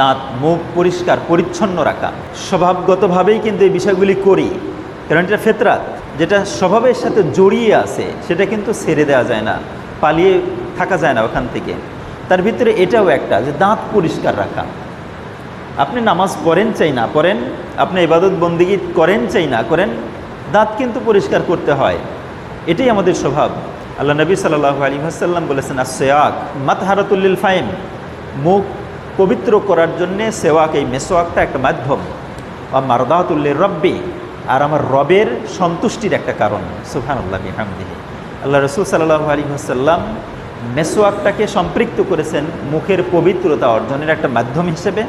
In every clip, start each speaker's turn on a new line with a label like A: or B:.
A: দাঁত, মুখ পরিষ্কার, পরিচ্ছন্ন রাখা। স্বভাবগতভাবেই কিন্তু এই বিষয়গুলি করি। কারণ এটা ফেতরাত যেটা স্বভাবের সাথে জড়িয়ে আছে, সেটা কিন্তু ছেড়ে দেওয়া যায় না, পালিয়ে থাকা যায় না ওখান থেকে। তার ভিতরে এটাও একটা যে দাঁত পরিষ্কার রাখা। আপনি নামাজ পড়েন চাই না পড়েন, আপনি ইবাদত বন্দিগি করেন চাই না করেন, দাঁত কিন্তু পরিষ্কার করতে হয়। এটাই আমাদের স্বভাব। আল্লাহ নবী সাল্লাহ আলী হাসাল্লাম বলেছেন আসেয়াক মাতহারাতুল্লিল ফাইম মুখ পবিত্র করার জন্যে সেওয়াক এই মেসোয়াকটা একটা মাধ্যম। বা মারদাতুল্লির রব্বি আর আমার রবের সন্তুষ্টির একটা কারণ। সুফান আল্লাহ হামদিহি আল্লাহ রসুল সাল্লাহ আলী হাসাল্লাম মেসোয়াকটাকে সম্পৃক্ত করেছেন মুখের পবিত্রতা অর্জনের একটা মাধ্যম হিসেবে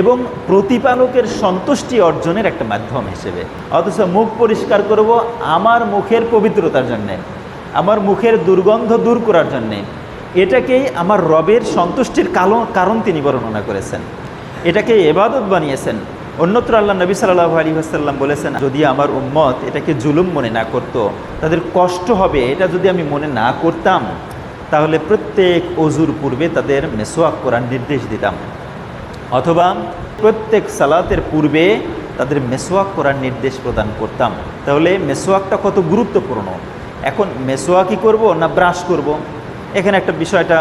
A: এবং প্রতিপালকের সন্তুষ্টি অর্জনের একটা মাধ্যম হিসেবে। অথচ মুখ পরিষ্কার করব আমার মুখের পবিত্রতার জন্যে, আমার মুখের দুর্গন্ধ দূর করার জন্যে এটাকেই আমার রবের সন্তুষ্টির কালো কারণ তিনি বর্ণনা করেছেন। এটাকে এবাদত বানিয়েছেন। অন্যত্র আল্লাহ নবী সাল্লাহ আলী আসাল্লাম বলেছেন, যদি আমার উম্মত এটাকে জুলুম মনে না করতো, তাদের কষ্ট হবে, এটা যদি আমি মনে না করতাম, তাহলে প্রত্যেক অজুর পূর্বে তাদের মেসোয়াক করার নির্দেশ দিতাম। অথবা প্রত্যেক সালাতের পূর্বে তাদের মেসোয়াক করার নির্দেশ প্রদান করতাম। তাহলে মেসোয়াকটা কত গুরুত্বপূর্ণ। এখন মেসোয়াকই করব না ব্রাশ করব? এখানে একটা বিষয়টা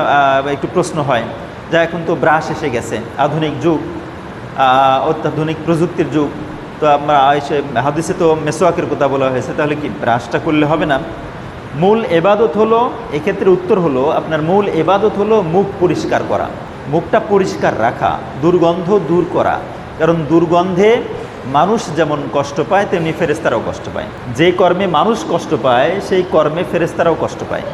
A: একটু প্রশ্ন হয়। যা এখন তো ব্রাশ এসে গেছে, আধুনিক যুগ অত্যাধুনিক প্রযুক্তির যুগ। তো আমরা এসে হাদিসে তো মেসোয়াকের কথা বলা হয়েছে, তাহলে কি ব্রাশটা করলে হবে না? মূল এবাদত হলো, এক্ষেত্রে উত্তর হলো, আপনার মূল এবাদত হলো মুখ পরিষ্কার করা। মুখটা পরিষ্কার রাখা, দুর্গন্ধ দূর করা। কারণ দুর্গন্ধে মানুষ যেমন কষ্ট পায়, তেমনি ফেরেস্তারাও কষ্ট পায়। যে কর্মে মানুষ কষ্ট পায়, সেই কর্মে ফেরেস্তারাও কষ্ট পায়।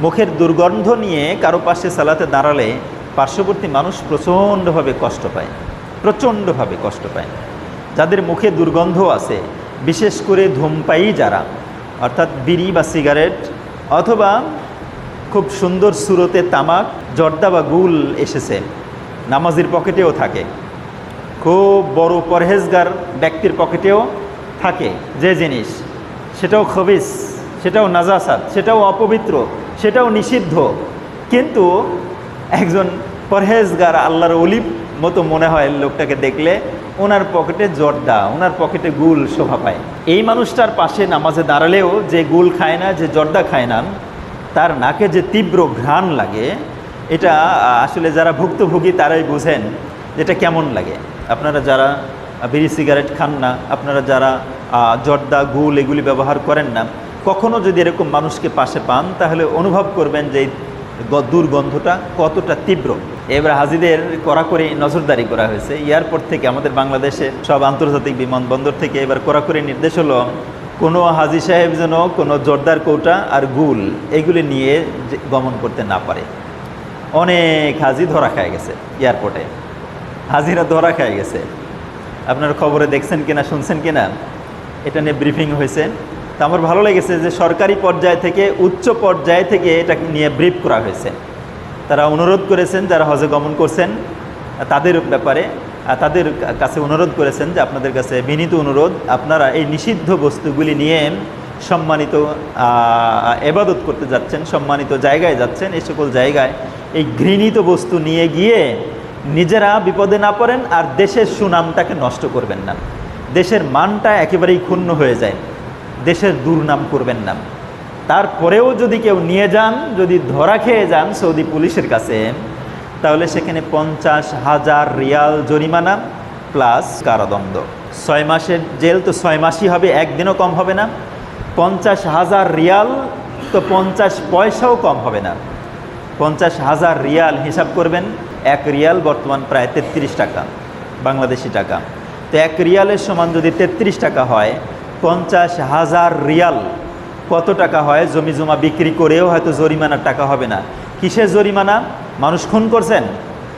A: মুখের দুর্গন্ধ নিয়ে কারও পাশে সালাতে দাঁড়ালে পার্শ্ববর্তী মানুষ প্রচণ্ডভাবে কষ্ট পায়, প্রচণ্ডভাবে কষ্ট পায়। যাদের মুখে দুর্গন্ধ আছে, বিশেষ করে ধূমপায়ী যারা, অর্থাৎ বিড়ি বা সিগারেট অথবা খুব সুন্দর সুরতে তামাক, জর্দা বা গুল এসেছে, নামাজির পকেটেও থাকে। খুব বড় পরহেজগার ব্যক্তির পকেটেও থাকে যে জিনিস। সেটাও খবিস, সেটাও নাজাসাত, সেটাও অপবিত্র। সেটাও নিষিদ্ধ। কিন্তু একজন পরহেজগার আল্লাহর অলিপ মতো মনে হয় লোকটাকে দেখলে ওনার পকেটে জর্দা, ওনার পকেটে গুল শোভা পায়। এই মানুষটার পাশে নামাজে দাঁড়ালেও যে গুল খায় না, যে জর্দা খায় না, তার নাকে যে তীব্র ঘ্রাণ লাগে, এটা আসলে যারা ভুক্তভোগী তারাই বুঝেন যেটা কেমন লাগে। আপনারা যারা বিড়ি সিগারেট খান না, আপনারা যারা জর্দা, গুল এগুলি ব্যবহার করেন না কখনো যদি এরকম মানুষকে পাশে পান, তাহলে অনুভব করবেন যে দুর্গন্ধটা কতটা তীব্র। এবার হাজিদের কড়াকড়ি নজরদারি করা হয়েছে। এয়ারপোর্ট থেকে আমাদের বাংলাদেশে সব আন্তর্জাতিক বিমানবন্দর থেকে এবার কড়াকড়ি নির্দেশ হলো, কোনো হাজি সাহেব যেন কোনো জোরদার কৌটা আর গুল এগুলি নিয়ে গমন করতে না পারে। অনেক হাজি ধরা খায় গেছে এয়ারপোর্টে। হাজিরা ধরা খায় গেছে। আপনার খবরে দেখছেন কিনা, শুনছেন কিনা? এটা নিয়ে ব্রিফিং হয়েছে। তো আমার ভালো লেগেছে যে সরকারি পর্যায় থেকে, উচ্চ পর্যায় থেকে এটা নিয়ে ব্রিফ করা হয়েছে। তারা অনুরোধ করেছেন, যারা হজে গমন করছেন, তাদের ব্যাপারে তাদের কাছে অনুরোধ করেছেন যে আপনাদের কাছে বিনীত অনুরোধ, আপনারা এই নিষিদ্ধ বস্তুগুলি নিয়ে সম্মানিত এবাদত করতে যাচ্ছেন, সম্মানিত জায়গায় যাচ্ছেন, এই সকল জায়গায় এই ঘৃণিত বস্তু নিয়ে গিয়ে নিজেরা বিপদে না পড়েন আর দেশের সুনামটাকে নষ্ট করবেন না। দেশের মানটা একেবারেই ক্ষুণ্ণ হয়ে যায়। দেশের দুর্নাম করবেন না। তারপরেও যদি কেউ নিয়ে যান, যদি ধরা খেয়ে যান সৌদি পুলিশের কাছে, তাহলে সেখানে পঞ্চাশ হাজার রিয়াল জরিমানা প্লাস কারাদণ্ড। ছয় মাসের জেল তো ছয় মাসই হবে, একদিনও কম হবে না। পঞ্চাশ হাজার রিয়াল তো পঞ্চাশ পয়সাও কম হবে না। পঞ্চাশ হাজার রিয়াল হিসাব করবেন, এক রিয়াল বর্তমান প্রায় তেত্রিশ টাকা, বাংলাদেশি টাকা। তো এক রিয়ালের সমান যদি তেত্রিশ টাকা হয় পঞ্চাশ হাজার রিয়াল। কত টাকা হয়? জমি জমা বিক্রি করেও হয়তো জরিমানার টাকা হবে না। কিসের জরিমানা? মানুষ খুন করছেন?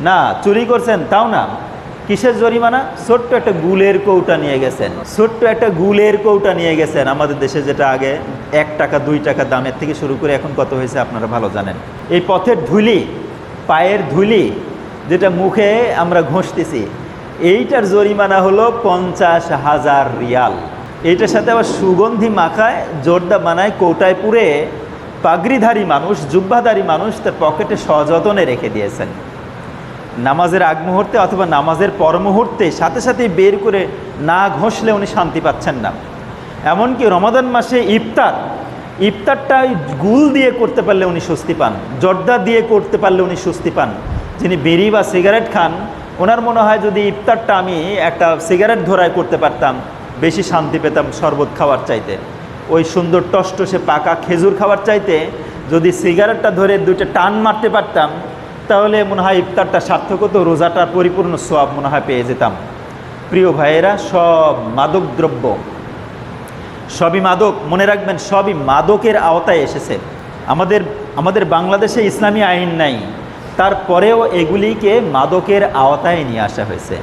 A: না, চুরি করছেন? তাও না। কিসের জরিমানা? ছোট্ট একটা গুলের কৌটা নিয়ে গেছেন। ছোট্ট একটা গুলের কৌটা নিয়ে গেছেন। আমাদের দেশে যেটা আগে এক টাকা, দুই টাকা দামের থেকে শুরু করে এখন কত হয়েছে আপনারা ভালো জানেন। এই পথের ধুলি, পায়ের ধুলি, যেটা মুখে আমরা ঘষতেছি, এইটার জরিমানা হলো পঞ্চাশ হাজার রিয়াল। এইটার সাথে আবার সুগন্ধি মাখায়, জোরদা বানায়, কৌটায় পুরে পাগড়িধারী মানুষ, জুব্বাধারী মানুষ তার পকেটে সযতনে রেখে দিয়েছেন। নামাজের আগ মুহূর্তে অথবা নামাজের পর মুহূর্তে সাথে সাথে বের করে না ঘষলে উনি শান্তি পাচ্ছেন না। এমনকি রমাদান মাসে ইফতার ইফতারটা গুল দিয়ে করতে পারলে উনি স্বস্তি পান, জর্দা দিয়ে করতে পারলে উনি স্বস্তি পান। যিনি বিড়ি বা সিগারেট খান, ওনার মনে হয় যদি ইফতারটা আমি একটা সিগারেট ধরায় করতে পারতাম বেশি শান্তি পেতাম শরবত খাওয়ার চাইতে। ওই সুন্দর টসটসে পাকা খেজুর খাওয়ার চাইতে যদি সিগারেটটা ধরে দুইটা টান মারতে পারতাম, তাহলে মনে হয় ইফতারটা সার্থক হতো রোজাটার পরিপূর্ণ সোয়াব মনে হয় পেয়ে যেতাম। প্রিয় ভাইয়েরা, সব মাদক দ্রব্য। সবই মাদক, মনে রাখবেন, সবই মাদকের আওতায় এসেছে। আমাদের আমাদের বাংলাদেশে ইসলামী আইন নাই, তারপরেও এগুলিকে মাদকের আওতায় নিয়ে আসা হয়েছে।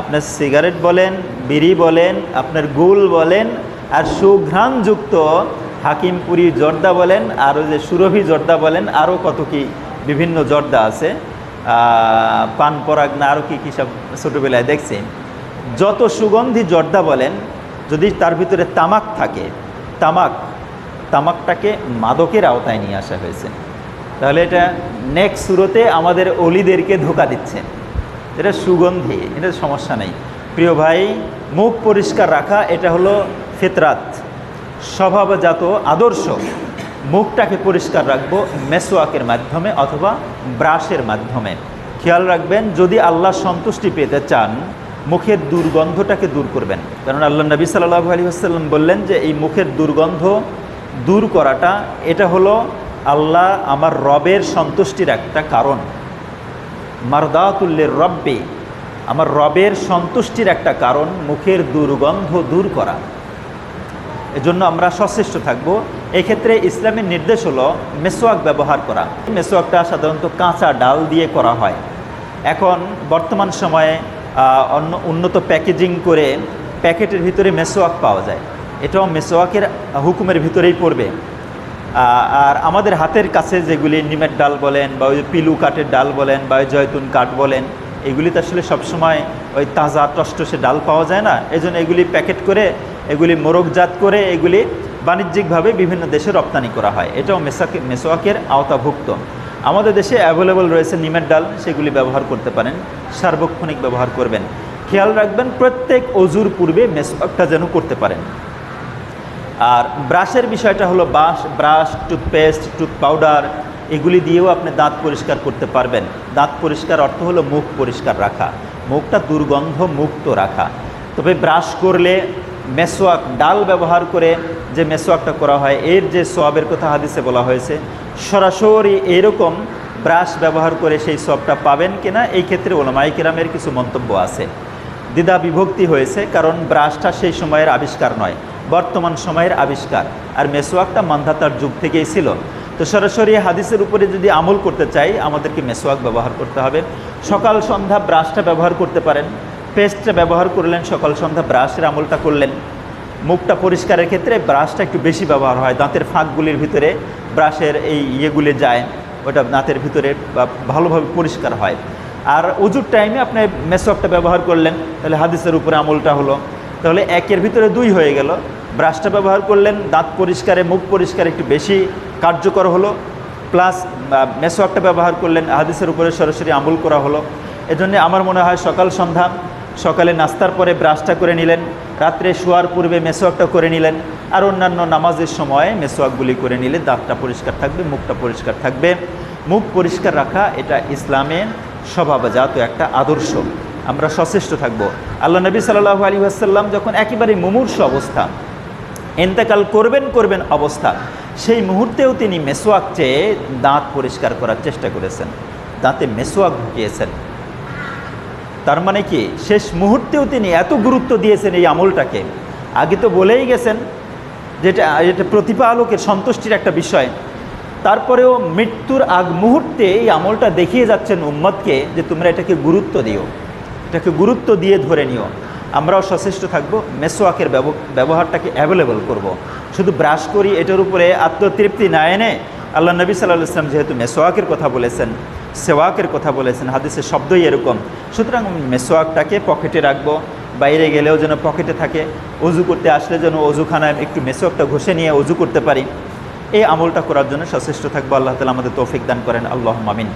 A: আপনার সিগারেট বলেন, বিড়ি বলেন, আপনার গুল বলেন, আর সুঘ্রাণযুক্ত হাকিমপুরি জর্দা বলেন আরও যে সুরভি জর্দা বলেন, আরও কত কি বিভিন্ন জর্দা আছে। পান পরাগ না, আরও কী কী সব ছোটোবেলায় দেখছি। যত সুগন্ধি জর্দা বলেন, যদি তার ভিতরে তামাক থাকে, তামাক, তামাকটাকে মাদকের আওতায় নিয়ে আসা হয়েছে। তাহলে এটা নেক্সট সুরতে আমাদের অলিদেরকে ধোকা দিচ্ছে। এটা সুগন্ধি, এটা সমস্যা নেই। প্রিয় ভাই, মুখ পরিষ্কার রাখা, এটা হলো ফেতরাত। স্বভাবজাত আদর্শ। মুখটাকে পরিষ্কার রাখব মেসোয়াকের মাধ্যমে অথবা ব্রাশের মাধ্যমে। খেয়াল রাখবেন, যদি আল্লাহ সন্তুষ্টি পেতে চান, মুখের দুর্গন্ধটাকে দূর করবেন। কারণ আল্লাহ নবী সাল্লাহু আলী আসাল্লাম বললেন যে, এই মুখের দুর্গন্ধ দূর করাটা, এটা হলো আল্লাহ আমার রবের সন্তুষ্টির একটা কারণ। মারদাতুল্লের রব্বে আমার রবের সন্তুষ্টির একটা কারণ, মুখের দুর্গন্ধ দূর করা। এজন্য আমরা সচেষ্ট থাকব। এক্ষেত্রে ইসলামের নির্দেশ হলো মেসোয়াক ব্যবহার করা। মেসোয়াকটা সাধারণত কাঁচা ডাল দিয়ে করা হয়। এখন বর্তমান সময়ে অন্য, উন্নত প্যাকেজিং করে প্যাকেটের ভিতরে মেসোয়াক পাওয়া যায়। এটাও মেসোয়াকের হুকুমের ভিতরেই পড়বে। আর আমাদের হাতের কাছে যেগুলি নিমের ডাল বলেন বা ওই পিলু কাঠের ডাল বলেন বা ওই জয়তুন কাঠ বলেন এগুলি তো আসলে সবসময় ওই তাজা টসটসে ডাল পাওয়া যায় না। এই এগুলি প্যাকেট করে, এগুলি মোরগজাত করে, এগুলি বাণিজ্যিকভাবে বিভিন্ন দেশে রপ্তানি করা হয়। এটাও মেসাকে, মেসোয়াকের আওতাভুক্ত। আমাদের দেশে অ্যাভেলেবল রয়েছে নিমের ডাল, সেগুলি ব্যবহার করতে পারেন, সার্বক্ষণিক ব্যবহার করবেন। খেয়াল রাখবেন প্রত্যেক অজুর পূর্বে মেসোয়াকটা যেন করতে পারেন। আর ব্রাশের বিষয়টা হলো বাস ব্রাশ, টুথপেস্ট, টুথ পাউডার, এগুলি দিয়েও আপনি দাঁত পরিষ্কার করতে পারবেন। দাঁত পরিষ্কার অর্থ হলো মুখ পরিষ্কার রাখা। মুখটা দুর্গন্ধ মুক্ত রাখা। তবে ব্রাশ করলে মেসোয়াক ডাল ব্যবহার করে যে মেসোয়াকটা করা হয়, এর যে সোয়াবের কথা হাদিসে বলা হয়েছে, সরাসরি এরকম ব্রাশ ব্যবহার করে সেই সোয়াবটা পাবেন কিনা, এই ক্ষেত্রে ওলামাই কিরামের কিছু মন্তব্য আছে। দ্বিধা বিভক্তি হয়েছে, কারণ ব্রাশটা সেই সময়ের আবিষ্কার নয়। বর্তমান সময়ের আবিষ্কার। আর মেসোয়াকটা মান্ধাতার যুগ থেকেই ছিল। তো সরাসরি হাদিসের উপরে যদি আমল করতে চাই, আমাদেরকে মেসোয়াক ব্যবহার করতে হবে। সকাল সন্ধ্যা ব্রাশটা ব্যবহার করতে পারেন। পেস্টটা ব্যবহার করলেন, সকাল সন্ধ্যা ব্রাশের আমলটা করলেন। মুখটা পরিষ্কারের ক্ষেত্রে ব্রাশটা একটু বেশি ব্যবহার হয়। দাঁতের ফাঁকগুলির ভিতরে ব্রাশের এই ইয়েগুলি যায়। ওটা দাঁতের ভিতরে ভালোভাবে পরিষ্কার হয়। আর অজুর টাইমে আপনি মেসওয়াকটা ব্যবহার করলেন, তাহলে হাদিসের উপরে আমলটা হলো। তাহলে একের ভিতরে দুই হয়ে গেল। ব্রাশটা ব্যবহার করলেন, দাঁত পরিষ্কারে, মুখ পরিষ্কার একটু বেশি কার্যকর হলো। প্লাস মেসওয়াকটা ব্যবহার করলেন, হাদিসের উপরে সরাসরি আমল করা হলো। এজন্য আমার মনে হয় সকাল সন্ধ্যা, সকালে নাস্তার পরে ব্রাশটা করে নিলেন, রাত্রে শোয়ার পূর্বে মেসোয়াকটা করে নিলেন, আর অন্যান্য নামাজের সময় মেসোয়াকগুলি করে নিলে দাঁতটা পরিষ্কার থাকবে, মুখটা পরিষ্কার থাকবে। মুখ পরিষ্কার রাখা, এটা ইসলামের স্বভাবজাত একটা আদর্শ। আমরা সচেষ্ট থাকব। আল্লাহ নবী সাল্লাহ আলী আসাল্লাম যখন একেবারে মুমূর্ষ অবস্থা, এন্তেকাল করবেন করবেন অবস্থা, সেই মুহূর্তেও তিনি মেসোয়াক চেয়ে দাঁত পরিষ্কার করার চেষ্টা করেছেন। দাঁতে মেসোয়াক ঢুকিয়েছেন। তার মানে কি? শেষ মুহূর্তেও তিনি এত গুরুত্ব দিয়েছেন এই আমলটাকে। আগে তো বলেই গেছেন যেটা এটা প্রতিপালকের সন্তুষ্টির একটা বিষয়। তারপরেও মৃত্যুর আগ মুহূর্তে এই আমলটা দেখিয়ে যাচ্ছেন উম্মতকে যে তোমরা এটাকে গুরুত্ব দিও। এটাকে গুরুত্ব দিয়ে ধরে নিও। আমরাও সচেষ্ট থাকব মেসোয়াকের ব্যবহারটাকে অ্যাভেলেবল করব। শুধু ব্রাশ করি, এটার উপরে আত্মতৃপ্তি না এনে আল্লাহ নবী সাল্লাহ ইসলাম যেহেতু মেসোয়াকের কথা বলেছেন সেওয়াকের কথা বলেছেন, হাদিসের শব্দই এরকম। সুতরাং মেসোয়াকটাকে পকেটে রাখব, বাইরে গেলেও যেন পকেটে থাকে অজু করতে আসলে যেন অজুখানায় একটু মেসোয়াকটা ঘষে নিয়ে অজু করতে পারি। এই আমলটা করার জন্য সচেষ্ট থাকব, আল্লাহ তালা আমাদের তৌফিক দান করেন আল্লাহ মামিন